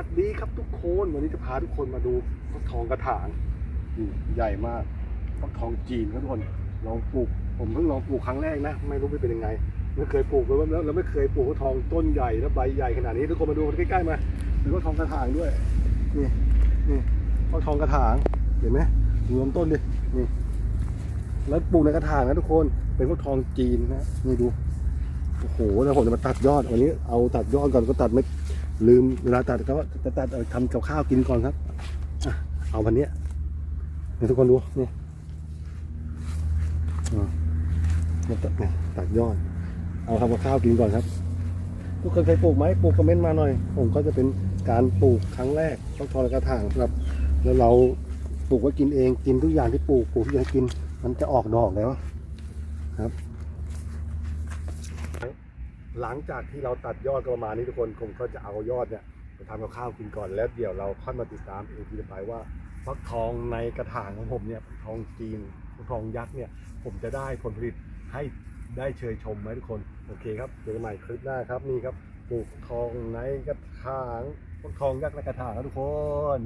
สวัสดีครับทุกคนวันนี้จะพาทุกคนมาดูฟักทองกระถางนี่ใหญ่มากฟักทองจีนครับทุกคนลองปลูก ผมเพิ่งลองปลูกครั้งแรกนะ ไม่รู้ไม่เป็นยังไงไม่เคยปลูกเลยแล้วแล้วไม่เคยปลูกฟักทองต้นใหญ่แล้วใบใหญ่ขนาดนี้ทุกคนมาดูใกล้ๆมาดูฟักทองกระถางด้วยนี่นี่ฟักทองกระถางเห็นไหมดูลำต้นดินี่แล้วปลูกในกระถางนะทุกคนเป็นฟักทองจีนนะนี่ดูโอ้โหแล้วผมจะมาตัดยอดวันนี้เอาตัดยอดก่อนก็ตัดไม่ ลืมเวลาตัดก็จะตัดเอาทำกับข้าวกินก่อนครับอเอาวันนี้ยนี่ทุกคนดูนี่อ่ามาตัดเนี่ยตัดยอด เอาทำกับข้าวกินก่อนครับ ทุกคนเคยปลูกไหมปลูกคอมเมนต์มาหน่อย ผมก็จะเป็นการปลูกครั้งแรกต้องทอดกระถางครับ แล้วเราปลูกไว้กินเองกินทุกอย่างที่ปลูกปลูกทุกอย่างกิน มันจะออกดอกแล้วครับ หลังจากที่เราตัดยอดประมาณนี้ทุกคนผมก็จะเอายอดเนี่ยไปทำกับข้าวกินก่อนแล้วเดี๋ยวเราค่อยมาติดตามเองทีไปว่าฟักทองในกระถางของผมเนี่ยทองจีนฟักทองยักษ์เนี่ย ผมจะได้ผลผลิตให้ได้เชยชมไหมทุกคน โอเคครับเจอกันใหม่คลิปหน้าครับนี่ครับปลูกทองในกระถางฟักทองยักษ์ในกระถางครับทุกคน